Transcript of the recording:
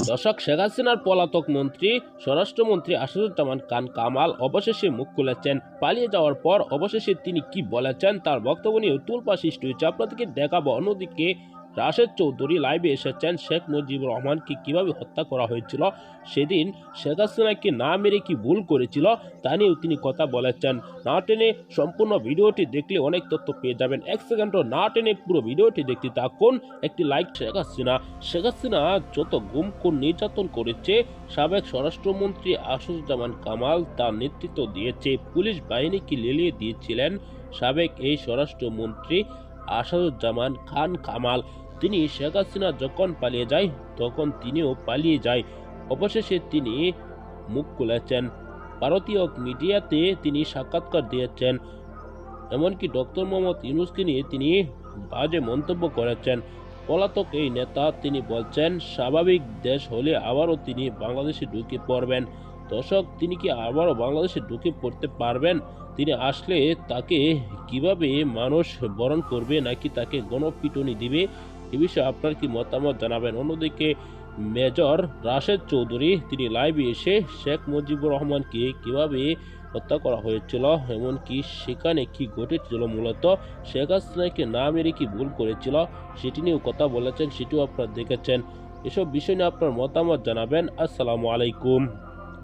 দর্শক, শেখ হাসিনার পলাতক মন্ত্রী, স্বরাষ্ট্রমন্ত্রী আসাদুজ্জামান খান কামাল অবশেষে মুখ খুলেছেন। পালিয়ে যাওয়ার পর অবশেষে তিনি কি বলেছেন তার বক্তব্য নিয়ে তুলপা সৃষ্টি হয়েছে আপনাদেরকে দেখাবো। অন্যদিকে রাশেদ চৌধুরী লাইভে এসেছেন শেখ মুজিবুর রহমানকে কীভাবে হত্যা করা হয়েছিল, সেদিন শেখ হাসিনাকে না মেরে কি ভুল করেছিল, তা নিয়েও তিনি কথা বলেছেন। না টেনে সম্পূর্ণ ভিডিওটি দেখলে অনেক তথ্য পেয়ে যাবেন। এক সেকেন্ডও না টেনে পুরো ভিডিওটি দেখতে থাকুন। একটি লাইক শেখ হাসিনা। শেখ হাসিনা যত গুম খুন নির্যাতন করেছে, সাবেক স্বরাষ্ট্রমন্ত্রী আসাদুজ্জামান কামাল তার নেতৃত্ব দিয়েছে। পুলিশ বাহিনীকে লেলিয়ে দিয়েছিলেন সাবেক এই স্বরাষ্ট্রমন্ত্রী আসাদুজ্জামান খান কামাল। তিনি শেখ হাসিনা যখন পালিয়ে যায়, তখন তিনিও পালিয়ে যায়। অবশেষে তিনি মুখ খুলেছেন। ভারতীয় মিডিয়াতে তিনি সাক্ষাৎকার দিয়েছেন। এমনকি ডক্টর মোহাম্মদ ইউনুসকে নিয়ে তিনি বাজে মন্তব্য করেছেন। পলাতক এই নেতা, তিনি বলছেন, স্বাভাবিক দেশ হলে আবারও তিনি বাংলাদেশে ঢুকে পড়বেন। দর্শক, তিনি কি আবারও বাংলাদেশে ঢুকে পড়তে পারবেন? তিনি আসলে তাকে কীভাবে মানুষ বরণ করবে নাকি তাকে গণপিটুনি দিবে? এ বিষয়ে আপনার কি মতামত জানাবেন? অন্যদিকে মেজর রাশেদ চৌধুরী, তিনি লাইভে এসে শেখ মুজিবুর রহমানকে কীভাবে হত্যা করা হয়েছিল, এমনকি সেখানে কি ঘটেছিল মূলত, শেখ হাসিনাকে না মেরে কি ভুল করেছিল, সেটি নিয়েও কথা বলেছেন, সেটিও আপনারা দেখেছেন। এসব বিষয় নিয়ে আপনার মতামত জানাবেন। আসসালামু আলাইকুম।